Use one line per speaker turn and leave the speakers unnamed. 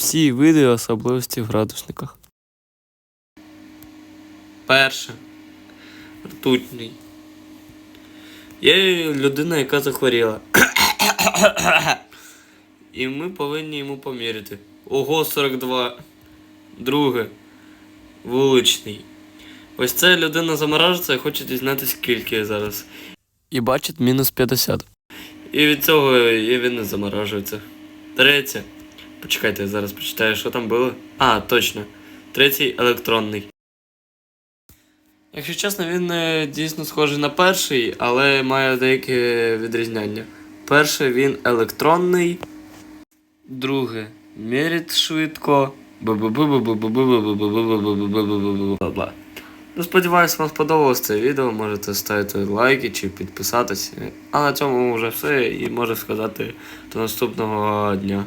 Всі види особливості в градусниках. Перше. Ртутний. Є людина, яка захворіла. І ми повинні йому поміряти. Ого, 42. Друге. Вуличний. Ось ця людина заморажується і хоче дізнатися, скільки зараз. І бачить мінус 50. І від цього і він не заморажується. Третє. Почекайте, я зараз прочитаю, що там було. А, точно. Третій електронний. Якщо чесно, він е, дійсно схожий на перший, але має деякі відрізняння. Перший він електронний. Друге. Мірить швидко. Ну, сподіваюсь, вам сподобалось це відео. Можете ставити лайки чи підписатися. А на цьому вже все і можу сказати до наступного дня.